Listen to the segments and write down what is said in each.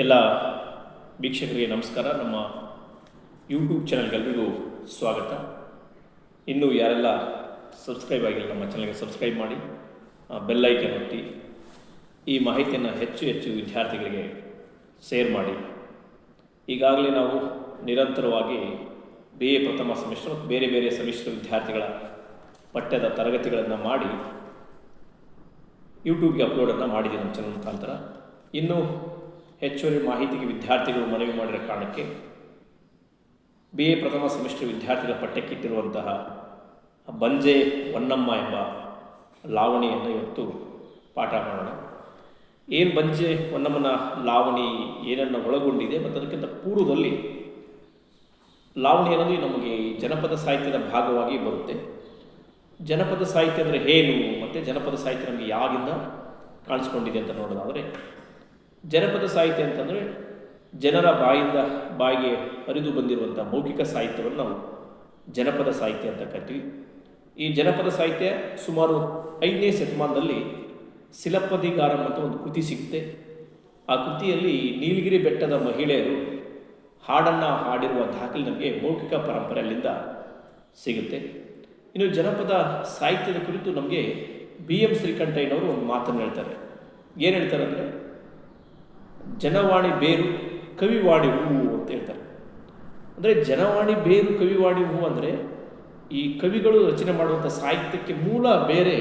ಎಲ್ಲ ವೀಕ್ಷಕರಿಗೆ ನಮಸ್ಕಾರ. ನಮ್ಮ ಯೂಟ್ಯೂಬ್ ಚಾನಲ್ಗೆಲ್ರಿಗೂ ಸ್ವಾಗತ. ಇನ್ನೂ ಯಾರೆಲ್ಲ ಸಬ್ಸ್ಕ್ರೈಬ್ ಆಗಿಲ್ಲ, ನಮ್ಮ ಚಾನಲ್ಗೆ ಸಬ್ಸ್ಕ್ರೈಬ್ ಮಾಡಿ ಬೆಲ್ ಐಕನ್ ಒತ್ತಿ, ಈ ಮಾಹಿತಿಯನ್ನು ಹೆಚ್ಚು ಹೆಚ್ಚು ವಿದ್ಯಾರ್ಥಿಗಳಿಗೆ ಶೇರ್ ಮಾಡಿ. ಈಗಾಗಲೇ ನಾವು ನಿರಂತರವಾಗಿ ಬಿ ಎ ಪ್ರಥಮ ಸೆಮಿಸ್ಟರ್ ಮತ್ತು ಬೇರೆ ಬೇರೆ ಸಮಿಶ್ರ ವಿದ್ಯಾರ್ಥಿಗಳ ಪಠ್ಯದ ತರಗತಿಗಳನ್ನು ಮಾಡಿ ಯೂಟ್ಯೂಬ್ಗೆ ಅಪ್ಲೋಡನ್ನು ಮಾಡಿದೆ ನಮ್ಮ ಚಾನಲ್ ಮುಖಾಂತರ. ಇನ್ನು ಹೆಚ್ಚುವರಿ ಮಾಹಿತಿಗೆ ವಿದ್ಯಾರ್ಥಿಗಳು ಮನವಿ ಮಾಡಿದ ಕಾರಣಕ್ಕೆ ಬಿ ಎ ಪ್ರಥಮ ಸೆಮಿಸ್ಟರ್ ವಿದ್ಯಾರ್ಥಿಗಳ ಪಠ್ಯಕ್ಕಿಟ್ಟಿರುವಂತಹ ಬಂಜೆ ಹೊನ್ನಮ್ಮ ಎಂಬ ಲಾವಣಿಯನ್ನು ಇವತ್ತು ಪಾಠ ಮಾಡೋಣ. ಏನು ಬಂಜೆ ಹೊನ್ನಮ್ಮನ ಲಾವಣಿ ಏನನ್ನು ಒಳಗೊಂಡಿದೆ ಮತ್ತು ಅದಕ್ಕಿಂತ ಪೂರ್ವದಲ್ಲಿ ಲಾವಣಿ ಅನ್ನೋದು ನಮಗೆ ಜನಪದ ಸಾಹಿತ್ಯದ ಭಾಗವಾಗಿ ಬರುತ್ತೆ. ಜನಪದ ಸಾಹಿತ್ಯ ಅಂದರೆ ಏನು ಮತ್ತು ಜನಪದ ಸಾಹಿತ್ಯ ನಮಗೆ ಯಾವಾಗಿಂದ ಕಾಣಿಸ್ಕೊಂಡಿದೆ ಅಂತ ನೋಡೋದಾದರೆ ಜನಪದ ಸಾಹಿತ್ಯ ಅಂತಂದರೆ ಜನರ ಬಾಯಿಂದ ಬಾಯಿಗೆ ಹರಿದು ಬಂದಿರುವಂಥ ಮೌಖಿಕ ಸಾಹಿತ್ಯವನ್ನು ನಾವು ಜನಪದ ಸಾಹಿತ್ಯ ಅಂತ ಕರಿತೀವಿ. ಈ ಜನಪದ ಸಾಹಿತ್ಯ ಸುಮಾರು ಐದನೇ ಶತಮಾನದಲ್ಲಿ ಶಿಲಪದಿಗಾರ ಅಂತ ಒಂದು ಕೃತಿ ಸಿಗುತ್ತೆ. ಆ ಕೃತಿಯಲ್ಲಿ ನೀಲಗಿರಿ ಬೆಟ್ಟದ ಮಹಿಳೆಯರು ಹಾಡನ್ನು ಹಾಡಿರುವ ದಾಖಲೆ ನಮಗೆ ಮೌಖಿಕ ಪರಂಪರೆಯಲ್ಲಿಂದ ಸಿಗುತ್ತೆ. ಇನ್ನು ಜನಪದ ಸಾಹಿತ್ಯದ ಕುರಿತು ನಮಗೆ ಬಿ ಎಂ ಶ್ರೀಕಂಠಯ್ಯನವರು ಒಂದು ಮಾತನ್ನು ಹೇಳ್ತಾರೆ. ಏನು ಹೇಳ್ತಾರೆ ಅಂದರೆ ಜನವಾಣಿ ಬೇರು ಕವಿವಾಣಿ ಹೂವು ಅಂತ ಹೇಳ್ತಾರೆ. ಅಂದರೆ ಜನವಾಣಿ ಬೇರು ಕವಿವಾಣಿ ಹೂವು ಅಂದರೆ ಈ ಕವಿಗಳು ರಚನೆ ಮಾಡುವಂಥ ಸಾಹಿತ್ಯಕ್ಕೆ ಮೂಲ ಬೇರೆ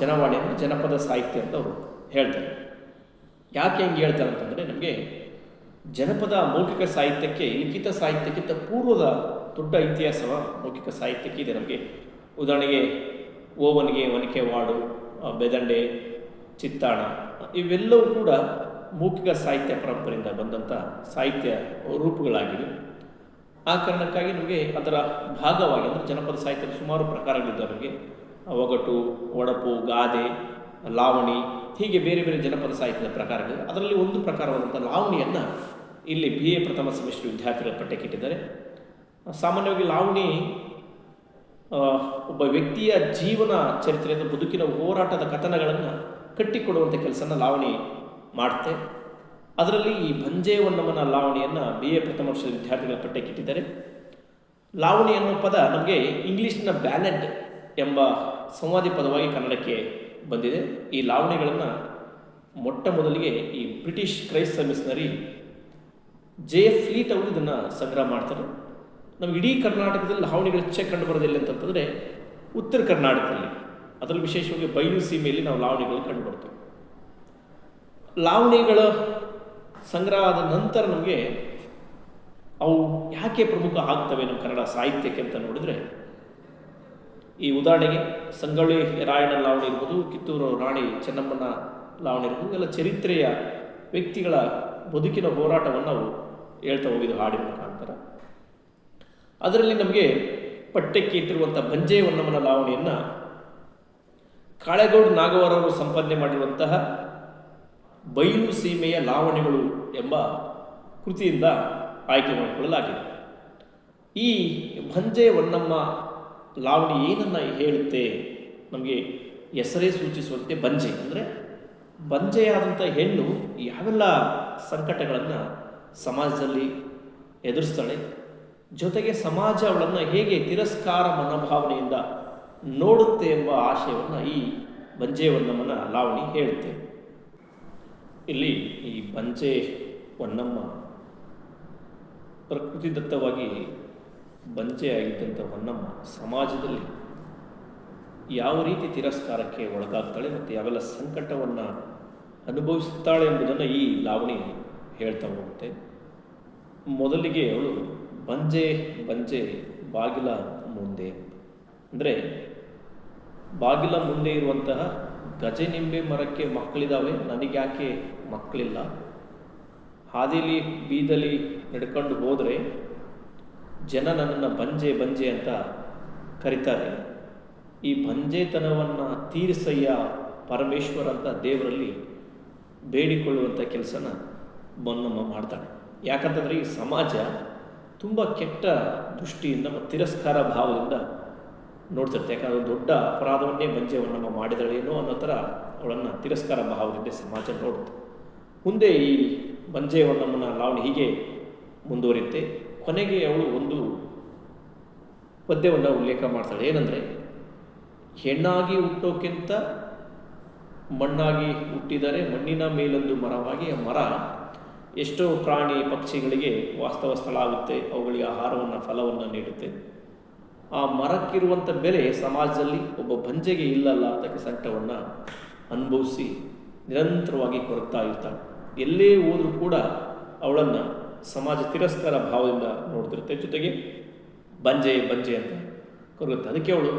ಜನವಾಣಿ ಅಂದರೆ ಜನಪದ ಸಾಹಿತ್ಯ ಅಂತ ಅವರು ಹೇಳ್ತಾರೆ. ಯಾಕೆ ಹೆಂಗೆ ಹೇಳ್ತಾರೆ ಅಂತಂದರೆ ನಮಗೆ ಜನಪದ ಮೌಖಿಕ ಸಾಹಿತ್ಯಕ್ಕೆ, ಲಿಖಿತ ಸಾಹಿತ್ಯಕ್ಕಿಂತ ಪೂರ್ವದ ದೊಡ್ಡ ಇತಿಹಾಸವ ಮೌಖಿಕ ಸಾಹಿತ್ಯಕ್ಕೆ ಇದೆ ನಮಗೆ. ಉದಾಹರಣೆಗೆ ಓವನಿಗೆ ಒನಕೆ ವಾಡು ಬೆದಂಡೆ, ಚಿತ್ತಾಣ, ಇವೆಲ್ಲವೂ ಕೂಡ ಮೌಖಿಕ ಸಾಹಿತ್ಯ ಪರಂಪರೆಯಿಂದ ಬಂದಂಥ ಸಾಹಿತ್ಯ ರೂಪಗಳಾಗಿವೆ. ಆ ಕಾರಣಕ್ಕಾಗಿ ನಮಗೆ ಅದರ ಭಾಗವಾಗಿ ಅಂದರೆ ಜನಪದ ಸಾಹಿತ್ಯದ ಸುಮಾರು ಪ್ರಕಾರಗಳಿದ್ದಾವೆ ನಮಗೆ. ಒಗಟು, ಒಡಪು, ಗಾದೆ, ಲಾವಣಿ, ಹೀಗೆ ಬೇರೆ ಬೇರೆ ಜನಪದ ಸಾಹಿತ್ಯದ ಪ್ರಕಾರಗಳು. ಅದರಲ್ಲಿ ಒಂದು ಪ್ರಕಾರವಾದಂಥ ಲಾವಣಿಯನ್ನು ಇಲ್ಲಿ ಬಿ ಎ ಪ್ರಥಮ ಸೆಮಿಸ್ಟರ್ ವಿದ್ಯಾರ್ಥಿಗಳ ಪಠ್ಯಕ್ಕೆ ಇಟ್ಟಿದ್ದಾರೆ. ಸಾಮಾನ್ಯವಾಗಿ ಲಾವಣಿ ಒಬ್ಬ ವ್ಯಕ್ತಿಯ ಜೀವನ ಚರಿತ್ರೆಯಿಂದ ಬದುಕಿನ ಹೋರಾಟದ ಕಥನಗಳನ್ನು ಕಟ್ಟಿಕೊಡುವಂಥ ಕೆಲಸನ ಲಾವಣಿ ಮಾಡುತ್ತೆ ಅದರಲ್ಲಿ ಈ ಭಂಜೆ ಹೊನ್ನಮ್ಮನ ಲಾವಣಿಯನ್ನು ಬಿ ಎ ಪ್ರಥಮ ವರ್ಷದ ವಿದ್ಯಾರ್ಥಿಗಳ ಪಠ್ಯಕ್ಕಿಟ್ಟಿದ್ದಾರೆ ಲಾವಣಿ ಅನ್ನೋ ಪದ ನಮಗೆ ಇಂಗ್ಲೀಷ್ನ ಬ್ಯಾಲೆಡ್ ಎಂಬ ಸಂವಾದಿ ಪದವಾಗಿ ಕನ್ನಡಕ್ಕೆ ಬಂದಿದೆ. ಈ ಲಾವಣಿಗಳನ್ನು ಮೊಟ್ಟ ಮೊದಲಿಗೆ ಈ ಬ್ರಿಟಿಷ್ ಕ್ರೈಸ್ತ ಮಿಷನರಿ ಜೆ ಫ್ಲೀಟ್ ಅವರು ಇದನ್ನು ಸಂಗ್ರಹ ಮಾಡ್ತಾರೆ. ನಮ್ಗೆ ಇಡೀ ಕರ್ನಾಟಕದಲ್ಲಿ ಲಾವಣಿಗಳು ಹೆಚ್ಚಾಗಿ ಕಂಡು ಬರೋದಿಲ್ಲ ಅಂತಂತಂದರೆ ಉತ್ತರ ಕರ್ನಾಟಕದಲ್ಲಿ. ಅದರಲ್ಲಿ ವಿಶೇಷವಾಗಿ ಬಯಲು ಸೀಮೆಯಲ್ಲಿ ನಾವು ಲಾವಣಿಗಳು ಕಂಡು ಬರ್ತೇವೆ. ಲಾವಣಿಗಳ ಸಂಗ್ರಹ ಆದ ನಂತರ ನಮಗೆ ಅವು ಯಾಕೆ ಪ್ರಮುಖ ಆಗ್ತವೆ ನಮ್ಮ ಕನ್ನಡ ಸಾಹಿತ್ಯಕ್ಕೆ ಅಂತ ನೋಡಿದರೆ, ಈ ಉದಾಹರಣೆಗೆ ಸಂಗೊಳ್ಳಿ ರಾಯಣ್ಣ ಲಾವಣಿ ಇರ್ಬೋದು, ಕಿತ್ತೂರು ರಾಣಿ ಚೆನ್ನಮ್ಮನ ಲಾವಣಿ ಇರ್ಬೋದು ಎಲ್ಲ ಚರಿತ್ರೆಯ ವ್ಯಕ್ತಿಗಳ ಬದುಕಿನ ಹೋರಾಟವನ್ನು ನಾವು ಹೇಳ್ತಾ ಹೋಗಿದ್ದು ಹಾಡಿನ ಮುಖಾಂತರ. ಅದರಲ್ಲಿ ನಮಗೆ ಪಠ್ಯಕ್ಕೆ ಇಟ್ಟಿರುವಂಥ ಬಂಜೆ ಹೊನ್ನಮ್ಮನ ಲಾವಣಿಯನ್ನು ಕಾಳೆಗೌಡ ನಾಗವರವರು ಸಂಪಾದನೆ ಮಾಡಿರುವಂತಹ ಬಯಲು ಸೀಮೆಯ ಲಾವಣಿಗಳು ಎಂಬ ಕೃತಿಯಿಂದ ಆಯ್ಕೆ ಮಾಡಿಕೊಳ್ಳಲಾಗಿದೆ. ಈ ಭಂಜೆ ಹೊನ್ನಮ್ಮ ಲಾವಣಿ ಏನನ್ನು ಹೇಳುತ್ತೆ? ನಮಗೆ ಹೆಸರೇ ಸೂಚಿಸುವಂತೆ ಬಂಜೆ ಅಂದರೆ ಬಂಜೆಯಾದಂಥ ಹೆಣ್ಣು ಯಾವೆಲ್ಲ ಸಂಕಟಗಳನ್ನು ಸಮಾಜದಲ್ಲಿ ಎದುರಿಸ್ತಾಳೆ, ಜೊತೆಗೆ ಸಮಾಜ ಅವಳನ್ನು ಹೇಗೆ ತಿರಸ್ಕಾರ ಮನೋಭಾವನೆಯಿಂದ ನೋಡುತ್ತೆ ಎಂಬ ಆಶಯವನ್ನು ಈ ಬಂಜೆ ಹೊನ್ನಮ್ಮನ ಲಾವಣಿ ಹೇಳುತ್ತೆ. ಇಲ್ಲಿ ಈ ಬಂಜೆ ಹೊನ್ನಮ್ಮ ಪ್ರಕೃತಿದತ್ತವಾಗಿ ಬಂಜೆ ಆಗಿದ್ದಂಥ ಹೊನ್ನಮ್ಮ ಸಮಾಜದಲ್ಲಿ ಯಾವ ರೀತಿ ತಿರಸ್ಕಾರಕ್ಕೆ ಒಳಗಾಗ್ತಾಳೆ ಮತ್ತು ಯಾವೆಲ್ಲ ಸಂಕಟವನ್ನು ಅನುಭವಿಸುತ್ತಾಳೆ ಎಂಬುದನ್ನು ಈ ಲಾವಣಿ ಹೇಳ್ತಾ ಹೋಗುತ್ತೆ. ಮೊದಲಿಗೆ ಅವಳು ಬಂಜೆ ಬಂಜೆ, ಬಾಗಿಲ ಮುಂದೆ. ಅಂದರೆ ಬಾಗಿಲ ಮುಂದೆ ಇರುವಂತಹ ಗಜನಿಂಬೆ ಮರಕ್ಕೆ ಮಕ್ಕಳಿದ್ದಾವೆ ನನಗ್ಯಾಕೆ ಮಕ್ಕಳಿಲ್ಲ? ಹಾದಿಲಿ ಬೀದಲಿ ನಡ್ಕೊಂಡು ಹೋದರೆ ಜನ ನನ್ನನ್ನು ಬಂಜೆ ಬಂಜೆ ಅಂತ ಕರೀತಾರೆ. ಈ ಬಂಜೆತನವನ್ನು ತೀರಿಸಯ್ಯ ಪರಮೇಶ್ವರ ಅಂತ ದೇವರಲ್ಲಿ ಬೇಡಿಕೊಳ್ಳುವಂಥ ಕೆಲಸನ ಬನ್ನಮ್ಮ ಮಾಡ್ತಾಳೆ. ಯಾಕಂತಂದರೆ ಈ ಸಮಾಜ ತುಂಬ ಕೆಟ್ಟ ದೃಷ್ಟಿಯಿಂದ ಮತ್ತು ತಿರಸ್ಕಾರ ಭಾವದಿಂದ ನೋಡ್ತಿರ್ತೆ. ಯಾಕಂದ್ರೆ ದೊಡ್ಡ ಅಪರಾಧವನ್ನೇ ಬಂಜೆವನ್ನಮ್ಮ ಮಾಡಿದಳೇನೋ ಅನ್ನೋ ಥರ ಅವಳನ್ನು ತಿರಸ್ಕಾರ ಭಾವದಿಂದ ಸಮಾಜ ನೋಡುತ್ತೆ. ಮುಂದೆ ಈ ಬಂಜೆಯವನ್ನಮ್ಮನ ಲಾವಣಿ ಹೀಗೆ ಮುಂದುವರಿಯುತ್ತೆ. ಕೊನೆಗೆ ಅವಳು ಒಂದು ಪದ್ಯವನ್ನು ಉಲ್ಲೇಖ ಮಾಡ್ತಾಳೆ. ಏನಂದರೆ, ಹೆಣ್ಣಾಗಿ ಹುಟ್ಟೋಕ್ಕಿಂತ ಮಣ್ಣಾಗಿ ಹುಟ್ಟಿದರೆ ಮಣ್ಣಿನ ಮೇಲೊಂದು ಮರವಾಗಿ ಆ ಮರ ಎಷ್ಟೋ ಪ್ರಾಣಿ ಪಕ್ಷಿಗಳಿಗೆ ವಾಸ್ತವ ಸ್ಥಳ ಆಗುತ್ತೆ. ಅವುಗಳಿಗೆ ಆಹಾರವನ್ನು, ಫಲವನ್ನು ನೀಡುತ್ತೆ. ಆ ಮರಕ್ಕಿರುವಂಥ ಬೆಲೆ ಸಮಾಜದಲ್ಲಿ ಒಬ್ಬ ಬಂಜೆಗೆ ಇಲ್ಲಲ್ಲ ಅಂತಕ್ಕೆ ಸಂಕಟವನ್ನು ಅನುಭವಿಸಿ ನಿರಂತರವಾಗಿ ಕೊರಗ್ತಾ ಇರ್ತಾಳೆ. ಎಲ್ಲೇ ಹೋದರೂ ಕೂಡ ಅವಳನ್ನು ಸಮಾಜ ತಿರಸ್ಕಾರ ಭಾವದಿಂದ ನೋಡ್ತಿರುತ್ತೆ. ಜೊತೆಗೆ ಬಂಜೆ ಬಂಜೆ ಅಂತ ಕೊರಗುತ್ತೆ. ಅದಕ್ಕೆ ಅವಳು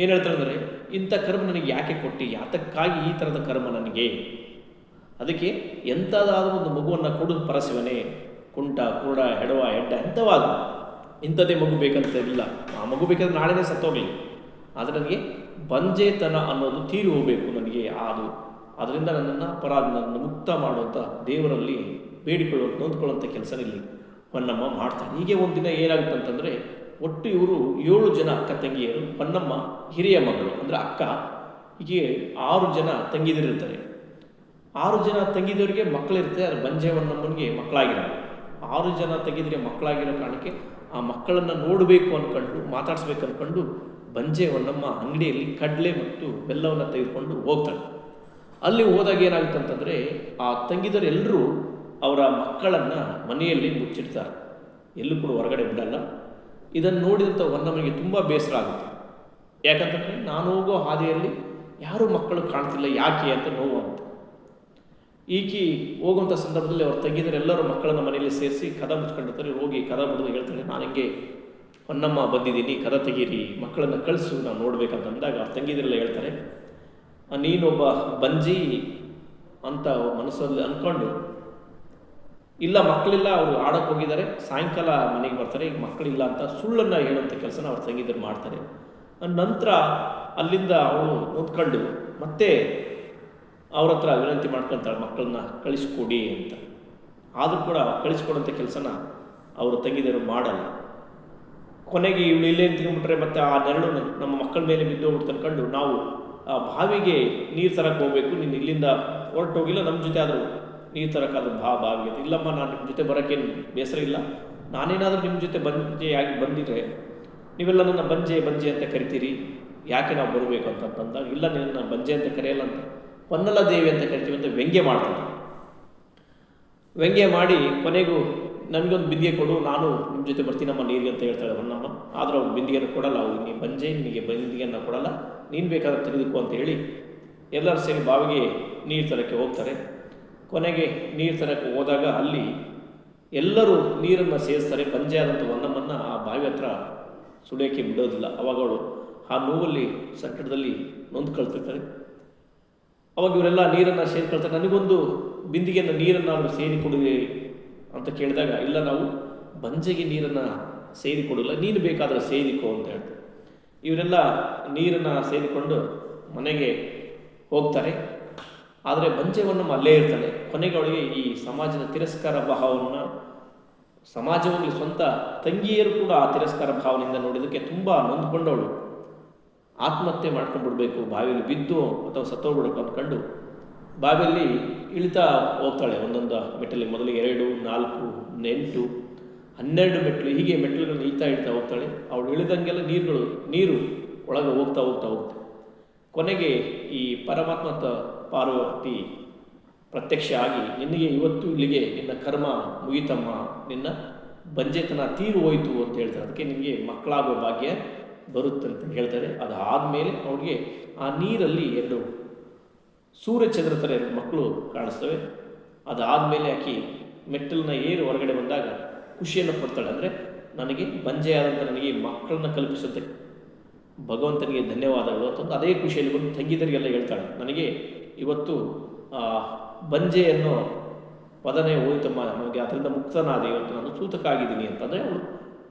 ಏನು ಹೇಳ್ತಾಳೆ ಅಂದರೆ, ಇಂಥ ಕರ್ಮ ನನಗೆ ಯಾಕೆ ಕೊಟ್ಟು? ಯಾತಕ್ಕಾಗಿ ಈ ಥರದ ಕರ್ಮ ನನಗೆ? ಅದಕ್ಕೆ ಎಂಥದಾದ ಒಂದು ಮಗುವನ್ನು ಕೊಡು ಪರಶಿವನೇ ಕುಂಟ, ಕುರುಡ, ಹೆಡವ, ಹೆಡ್ಡ ಎಂಥವಾದ ಇಂಥದ್ದೇ ಮಗು ಬೇಕಂತ ಇಲ್ಲ. ಆ ಮಗು ಬೇಕಾದ್ರೆ ನಾಳೆನೇ ಸತ್ತೋಗಲಿ. ಆದರೆ ನನಗೆ ಬಂಜೆತನ ಅನ್ನೋದು ತೀರಿ ಹೋಗಬೇಕು ನನಗೆ. ಅದು, ಅದರಿಂದ ನನ್ನನ್ನು ಅಪರಾಧ ಮುಕ್ತ ಮಾಡುವಂಥ ದೇವರಲ್ಲಿ ಬೇಡಿಕೊಳ್ಳುವಂಥ ನೊಂದ್ಕೊಳ್ಳುವಂಥ ಕೆಲಸ ಇಲ್ಲಿ ಹೊನ್ನಮ್ಮ ಮಾಡ್ತಾನೆ ಹೀಗೆ ದಿನ ಏನಾಗುತ್ತೆ ಅಂತಂದರೆ, ಒಟ್ಟು ಇವರು ಏಳು ಜನ ಅಕ್ಕ ತಂಗಿಯರು, ಹೊನ್ನಮ್ಮ ಹಿರಿಯ ಮಗಳು, ಅಂದರೆ ಅಕ್ಕ, ಹೀಗೆ ಆರು ಜನ ತಂಗಿದಿರುತ್ತಾರೆ ಆರು ಜನ ತಂಗಿದವರಿಗೆ ಮಕ್ಕಳಿರುತ್ತೆ ಅದು ಬಂಜೆ ಹೊನ್ನಮ್ಮನಿಗೆ ಮಕ್ಕಳಾಗಿರಲ್ಲ. ಆರು ಜನ ತಂಗಿದ್ರೆ ಮಕ್ಕಳಾಗಿರೋ ಕಾರಣಕ್ಕೆ ಆ ಮಕ್ಕಳನ್ನು ನೋಡಬೇಕು ಅಂದ್ಕೊಂಡು ಮಾತಾಡಿಸ್ಬೇಕು ಅಂದ್ಕೊಂಡು ಬಂಜೆ ಒಂದಮ್ಮ ಅಂಗಡಿಯಲ್ಲಿ ಕಡಲೆ ಮತ್ತು ಬೆಲ್ಲವನ್ನು ತೆಗೆದುಕೊಂಡು ಹೋಗ್ತಾಳೆ. ಅಲ್ಲಿ ಹೋದಾಗ ಏನಾಗುತ್ತೆ ಅಂತಂದರೆ ಆ ತಂಗಿದರೆಲ್ಲರೂ ಅವರ ಮಕ್ಕಳನ್ನು ಮನೆಯಲ್ಲಿ ಮುಚ್ಚಿಡ್ತಾರೆ. ಎಲ್ಲೂ ಕೂಡ ಹೊರಗಡೆ ಬಿಡಲ್ಲ. ಇದನ್ನು ನೋಡಿದಂಥ ಹೊನ್ನಮ್ಮನಿಗೆ ತುಂಬ ಬೇಸರ ಆಗುತ್ತೆ. ಯಾಕಂತಂದರೆ ನಾನು ಹೋಗೋ ಹಾದಿಯಲ್ಲಿ ಯಾರೂ ಮಕ್ಕಳು ಕಾಣ್ತಿಲ್ಲ, ಯಾಕೆ ಅಂತ ನೋವಾಗುತ್ತೆ. ಈಕಿ ಹೋಗುವಂಥ ಸಂದರ್ಭದಲ್ಲಿ ಅವ್ರು ತಂಗಿದರೆ ಎಲ್ಲರೂ ಮಕ್ಕಳನ್ನ ಮನೆಯಲ್ಲಿ ಸೇರಿಸಿ ಕದ ಮುಚ್ಕೊಂಡಿರ್ತಾರೆ ಹೋಗಿ ಕದ ಬಿಡೋದು ಹೇಳ್ತಾರೆ ನಾನು ಹಂಗೆ ಹೊನ್ನಮ್ಮ ಬಂದಿದ್ದೀನಿ ಕದ ತೆಗೀರಿ ಮಕ್ಕಳನ್ನ ಕಳಿಸು ನಾವು ನೋಡ್ಬೇಕಂತ ಅಂದಾಗ ಅವ್ರ ತಂಗಿದರೆಲ್ಲ ಹೇಳ್ತಾರೆ "ಆ, ನೀನೊಬ್ಬ ಬಂಜಿ ಅಂತ ಮನಸ್ಸಲ್ಲಿ ಅಂದ್ಕೊಂಡು ಇಲ್ಲ ಮಕ್ಕಳಿಲ್ಲ ಅವರು ಆಡಕ್ಕೆ ಹೋಗಿದ್ದಾರೆ ಸಾಯಂಕಾಲ ಮನೆಗೆ ಬರ್ತಾರೆ ಈಗ ಮಕ್ಕಳಿಲ್ಲ ಅಂತ ಸುಳ್ಳನ್ನು ಹೇಳುವಂಥ ಕೆಲಸನ ಅವ್ರು ತಂಗಿದ್ರು ಮಾಡ್ತಾರೆ ನಂತರ ಅಲ್ಲಿಂದ ಅವಳು ನೊಂದ್ಕೊಂಡು ಮತ್ತೆ ಅವ್ರ ಹತ್ರ ವಿನಂತಿ ಮಾಡ್ಕೊತಾಳೆ ಮಕ್ಕಳನ್ನ ಕಳಿಸ್ಕೊಡಿ ಅಂತ. ಆದರೂ ಕೂಡ ಕಳಿಸ್ಕೊಡೋಂಥ ಕೆಲಸನ ಅವರು ತಂಗಿದರು ಮಾಡಲ್ಲ. ಕೊನೆಗೆ ಇವಳು ಇಲ್ಲೇ ತಿಂದ್ಬಿಟ್ರೆ ಮತ್ತೆ ಆ ನೆರಳು ನಮ್ಮ ಮಕ್ಕಳ ಮೇಲೆ ಬಿದ್ದು ಹೋಗ್ಬಿಟ್ಟು ಅನ್ಕೊಂಡು ನಾವು ಆ ಬಾವಿಗೆ ನೀರು ತರಕ್ಕೆ ಹೋಗ್ಬೇಕು. ನೀನು ಇಲ್ಲಿಂದ ಹೊರಟೋಗಿಲ್ಲ ನಮ್ಮ ಜೊತೆ ಆದರೂ ನೀರು ತರಕ್ಕಾದ್ರೂ ಬಾ ಬಾವಿಗೆ. ಇಲ್ಲಮ್ಮ, ನಾನು ನಿಮ್ಮ ಜೊತೆ ಬರೋಕ್ಕೇನು ಬೇಸರ ಇಲ್ಲ. ನಾನೇನಾದರೂ ನಿಮ್ಮ ಜೊತೆ ಬಂಜೆಯಾಗಿ ಬಂದಿದ್ರೆ ನೀವೆಲ್ಲ ನನ್ನ ಬಂಜೆ ಬಂಜೆ ಅಂತ ಕರಿತೀರಿ. ಯಾಕೆ ನಾವು ಬರಬೇಕು ಅಂತಂದಾಗ ಇಲ್ಲ ನಿನ್ನ ಬಂಜೆ ಅಂತ ಕರೆಯಲ್ಲ ಅಂತ. ಹೊನ್ನಲ ದೇವಿ ಅಂತ ಕರಿತೀವಿ ಅಂತ ವ್ಯಂಗ್ಯ ಮಾಡ್ತಾರೆ. ವ್ಯಂಗ್ಯ ಮಾಡಿ ಕೊನೆಗೂ ನನಗೊಂದು ಬಿಂದಿಗೆ ಕೊಡು, ನಾನು ನಿಮ್ಮ ಜೊತೆ ಬರ್ತೀನಮ್ಮ ನೀರಿಗೆ ಅಂತ ಹೇಳ್ತಾಳೆ ಹೊನ್ನಮ್ಮ. ಆದರೆ ಅವ್ರು ಬಿಂದಿಗೆಯನ್ನು ಕೊಡಲ್ಲ ಅವ್ರು ನೀ ಬಂಜೆ, ನಿನಗೆ ಬಿಂದಿಗೆಯನ್ನು ಕೊಡಲ್ಲ, ನೀನು ಬೇಕಾದ್ರೆ ತೆಗೆದುಕೋ ಅಂತ ಹೇಳಿ ಎಲ್ಲರೂ ಸೇರಿ ಬಾವಿಗೆ ನೀರು ತರಕ್ಕೆ ಹೋಗ್ತಾರೆ. ಕೊನೆಗೆ ನೀರು ತರಕ್ಕೆ ಹೋದಾಗ ಅಲ್ಲಿ ಎಲ್ಲರೂ ನೀರನ್ನು ಸೇರಿಸ್ತಾರೆ. ಬಂಜೆ ಆದಂಥ ಹೊನ್ನಮ್ಮನ್ನು ಆ ಬಾವಿ ಹತ್ರ ಸುಳಿಯೋಕ್ಕೆ ಬಿಡೋದಿಲ್ಲ. ಅವಾಗ ಅವಳು ಆ ನೋವಲ್ಲಿ, ಸಂಕಟದಲ್ಲಿ ನೊಂದ್ಕೊಳ್ತಿರ್ತಾರೆ ಅವಾಗ ಇವರೆಲ್ಲ ನೀರನ್ನು ಸೇರಿಕೊಳ್ತಾರೆ ನನಗೊಂದು ಬಿಂದಿಗೆಯನ್ನು ನೀರನ್ನು ಅವರು ಸೇರಿಕೊಡುವೆ ಅಂತ ಕೇಳಿದಾಗ, ಇಲ್ಲ ನಾವು ಬಂಜೆಗೆ ನೀರನ್ನು ಸೇರಿಕೊಡಲ್ಲ, ನೀನು ಬೇಕಾದರೆ ಸೇರಿಕೋ ಅಂತ ಹೇಳ್ತಾರೆ. ಇವರೆಲ್ಲ ನೀರನ್ನು ಸೇರಿಕೊಂಡು ಮನೆಗೆ ಹೋಗ್ತಾರೆ. ಆದರೆ ಬಂಜೆವನ್ನು ಅಲ್ಲೇ ಇರ್ತಾನೆ. ಕೊನೆಗೆ ಅವಳಿಗೆ ಈ ಸಮಾಜದ ತಿರಸ್ಕಾರ ಭಾವವನ್ನು ಸಮಾಜವಾಗಲಿ ಸ್ವಂತ ತಂಗಿಯರು ಕೂಡ ಆ ತಿರಸ್ಕಾರ ಭಾವನೆಯಿಂದ ನೋಡಿದ್ದಕ್ಕೆ ತುಂಬ ನೊಂದ್ಕೊಂಡವಳು. ಆತ್ಮಹತ್ಯೆ ಮಾಡ್ಕೊಂಡ್ಬಿಡ್ಬೇಕು, ಬಾವಿಯಲ್ಲಿ ಬಿದ್ದು ಅಥವಾ ಸತ್ತೋಗ್ಬಿಡ್ಬೇಕು ಅಂದ್ಕೊಂಡು ಬಾವಿಯಲ್ಲಿ ಇಳಿತಾ ಹೋಗ್ತಾಳೆ. ಒಂದೊಂದು ಮೆಟ್ಟಲಿಗೆ ಮೊದಲು ಎರಡು, ನಾಲ್ಕು, ಎಂಟು, ಹನ್ನೆರಡು ಮೆಟ್ಟಲು, ಹೀಗೆ ಮೆಟ್ಟಲುಗಳನ್ನ ಇಳ್ತಾ ಇಳ್ತಾ ಹೋಗ್ತಾಳೆ. ಅವಳು ಇಳಿದಂಗೆಲ್ಲ ನೀರುಗಳು, ನೀರು ಒಳಗೆ ಹೋಗ್ತಾ ಹೋಗ್ತಾ ಹೋಗ್ತಾ ಕೊನೆಗೆ ಈ ಪರಮಾತ್ಮ ಪಾರ್ವತಿ ಪ್ರತ್ಯಕ್ಷ ಆಗಿ, ನಿನಗೆ ಇವತ್ತು ಇಲ್ಲಿಗೆ ನಿನ್ನ ಕರ್ಮ ಮುಗಿತಮ್ಮ, ನಿನ್ನ ಬಂಜೆತನ ತೀರು ಹೋಯಿತು ಅಂತ ಹೇಳ್ತಾರೆ. ಅದಕ್ಕೆ ನಿನಗೆ ಮಕ್ಕಳಾಗೋ ಭಾಗ್ಯ ಬರುತ್ತೆ ಅಂತ ಹೇಳ್ತಾರೆ. ಅದಾದಮೇಲೆ ಅವ್ರಿಗೆ ಆ ನೀರಲ್ಲಿ ಎರಡು ಸೂರ್ಯಚಂದ್ರ ಥರ ಎರಡು ಮಕ್ಕಳು ಕಾಣಿಸ್ತವೆ. ಅದಾದಮೇಲೆ ಆಕಿ ಮೆಟ್ಟಲನ್ನ ಏರಿ ಹೊರಗಡೆ ಬಂದಾಗ ಖುಷಿಯನ್ನು ಪಡ್ತಾಳೆ. ಅಂದರೆ ನನಗೆ ಬಂಜೆ ಆದಂಥ ನನಗೆ ಮಕ್ಕಳನ್ನ ಕಲ್ಪಿಸುತ್ತೆ ಭಗವಂತನಿಗೆ ಧನ್ಯವಾದಗಳು. ಅಂತಂದು ಅದೇ ಖುಷಿಯಲ್ಲಿ ಬಂದು ತಂಗಿದರಿಗೆಲ್ಲ ಹೇಳ್ತಾಳೆ. ನನಗೆ ಇವತ್ತು ಬಂಜೆ ಅನ್ನೋ ಪದನೇ ಹೋಯ್ತಮ್ಮ. ನನಗೆ ಅದರಿಂದ ಮುಕ್ತನಾದೆ. ಇವತ್ತು ನಾನು ಸೂತಕ ಆಗಿದ್ದೀನಿ ಅಂತಂದರೆ ಅವಳು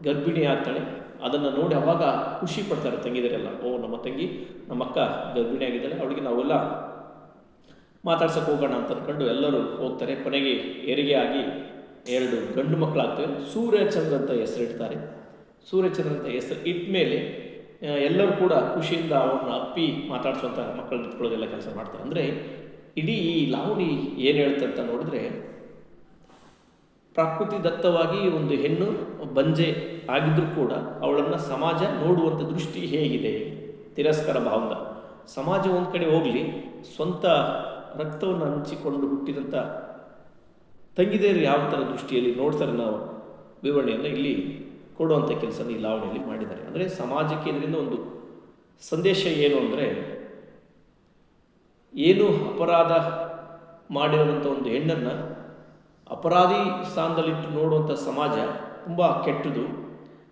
ಗರ್ಭಿಣಿ ಆಗ್ತಾಳೆ, ಅದನ್ನು ನೋಡಿ ಅವಾಗ ಖುಷಿ ಪಡ್ತಾರೆ ತಂಗಿದರೆಲ್ಲ, ಓ, ನಮ್ಮ ತಂಗಿ, ನಮ್ಮ ಅಕ್ಕ ಗರ್ಭಿಣಿ ಆಗಿದ್ದಾಳೆ, ಅವಳಿಗೆ ನಾವೆಲ್ಲ ಮಾತಾಡ್ಸಕ್ಕೆ ಹೋಗೋಣ ಅಂತ ಅಂದ್ಕೊಂಡು ಎಲ್ಲರೂ ಹೋಗ್ತಾರೆ. ಕೊನೆಗೆ ಹೆರಿಗೆ ಆಗಿ ಎರಡು ಗಂಡು ಮಕ್ಕಳಾಗ್ತವೆ ಸೂರ್ಯಚಂದ್ರ ಅಂತ ಹೆಸರಿಡ್ತಾರೆ. ಸೂರ್ಯಚಂದ್ರ ಅಂತ ಹೆಸರು ಇಟ್ಟ ಮೇಲೆ ಎಲ್ಲರೂ ಕೂಡ ಖುಷಿಯಿಂದ ಅವ್ರನ್ನ ಅಪ್ಪಿ ಮಾತಾಡ್ಸುವಂಥ ಮಕ್ಕಳನ್ನ ನಿಂತ್ಕೊಳ್ಳೋದೆಲ್ಲ ಕೆಲಸ ಮಾಡ್ತಾರೆ. ಅಂದರೆ ಇಡೀ ಈ ಲಾವಣಿ ಏನು ಹೇಳ್ತಂತ ನೋಡಿದ್ರೆ ಪ್ರಕೃತಿ ದತ್ತವಾಗಿ ಒಂದು ಹೆಣ್ಣು, ಬಂಜೆ ಆಗಿದ್ದರೂ ಕೂಡ ಅವಳನ್ನು ಸಮಾಜ ನೋಡುವಂಥ ದೃಷ್ಟಿ ಹೇಗಿದೆ. ತಿರಸ್ಕಾರ ಭಾವದ. ಸಮಾಜ ಒಂದು ಕಡೆ ಹೋಗಲಿ, ಸ್ವಂತ ರಕ್ತವನ್ನು ಹಂಚಿಕೊಂಡು ಹುಟ್ಟಿದಂಥ ತಂಗಿದೇರು ಯಾವ ಥರ ದೃಷ್ಟಿಯಲ್ಲಿ ನೋಡ್ತಾರೆ ನಾವು ವಿವರಣೆಯನ್ನು ಇಲ್ಲಿ ಕೊಡುವಂಥ ಕೆಲಸ ಈ ಲಾವಣಿಯಲ್ಲಿ ಮಾಡಿದ್ದಾರೆ. ಅಂದರೆ ಸಮಾಜಕ್ಕೆ ಇದರಿಂದ ಒಂದು ಸಂದೇಶ ಏನು ಅಂದರೆ, ಏನು ಅಪರಾಧ ಮಾಡಿರುವಂಥ ಒಂದು ಹೆಣ್ಣನ್ನು ಅಪರಾಧಿ ಸ್ಥಾನದಲ್ಲಿಟ್ಟು ನೋಡುವಂಥ ಸಮಾಜ ತುಂಬ ಕೆಟ್ಟದು.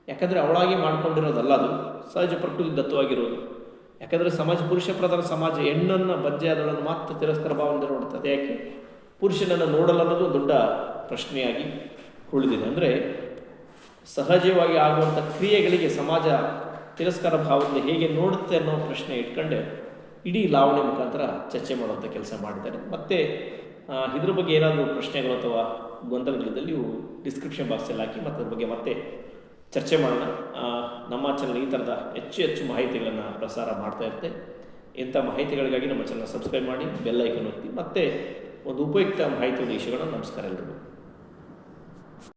ಯಾಕಂದರೆ ಅವಳಾಗಿ ಮಾಡ್ಕೊಂಡಿರೋದಲ್ಲ ಅದು. ಸಹಜ ಪ್ರಕೃತಿ ದತ್ತವಾಗಿರೋದು. ಯಾಕಂದರೆ ಸಮಾಜ, ಪುರುಷ ಪ್ರಧಾನ ಸಮಾಜ ಹೆಣ್ಣನ್ನು ಬಜ್ಜೆ ಅದನ್ನು ಮಾತ್ರ ತಿರಸ್ಕಾರ ಭಾವನೆ ನೋಡ್ತದೆ. ಯಾಕೆ? ಪುರುಷನನ್ನು ನೋಡಲ್ಲ ಅನ್ನೋದು ದೊಡ್ಡ ಪ್ರಶ್ನೆಯಾಗಿ ಉಳಿದಿದೆ. ಅಂದರೆ ಸಹಜವಾಗಿ ಆಗುವಂಥ ಕ್ರಿಯೆಗಳಿಗೆ ಸಮಾಜ ತಿರಸ್ಕಾರ ಭಾವದಿಂದ ಹೇಗೆ ನೋಡುತ್ತೆ ಅನ್ನೋ ಪ್ರಶ್ನೆ ಇಟ್ಕೊಂಡೆ ಇಡೀ ಲಾವಣೆ ಮುಖಾಂತರ ಚರ್ಚೆ ಮಾಡುವಂಥ ಕೆಲಸ ಮಾಡಿದ್ದಾರೆ. ಮತ್ತು ಇದ್ರ ಬಗ್ಗೆ ಏನಾದರೂ ಪ್ರಶ್ನೆಗಳು ಅಥವಾ ಗೊಂದಲಗಳಿದ್ದಲ್ಲಿ ನೀವು ಡಿಸ್ಕ್ರಿಪ್ಷನ್ ಬಾಕ್ಸಲ್ಲಿ ಹಾಕಿ ಮತ್ತು ಅದ್ರ ಬಗ್ಗೆ ಮತ್ತೆ ಚರ್ಚೆ ಮಾಡೋಣ. ನಮ್ಮ ಚಾನಲ್ ಈ ಥರದ ಹೆಚ್ಚು ಹೆಚ್ಚು ಮಾಹಿತಿಗಳನ್ನು ಪ್ರಸಾರ ಮಾಡ್ತಾ ಇರುತ್ತೆ ಇಂಥ ಮಾಹಿತಿಗಳಿಗಾಗಿ ನಮ್ಮ ಚಾನಲ್ ಸಬ್ಸ್ಕ್ರೈಬ್ ಮಾಡಿ ಬೆಲ್ ಐಕನ್ ಒತ್ತಿ, ಮತ್ತೆ ಒಂದು ಉಪಯುಕ್ತ ಮಾಹಿತಿ ವಿಷಯಗಳನ್ನು ನಮಸ್ಕಾರ ಎಲ್ರಿಗೂ.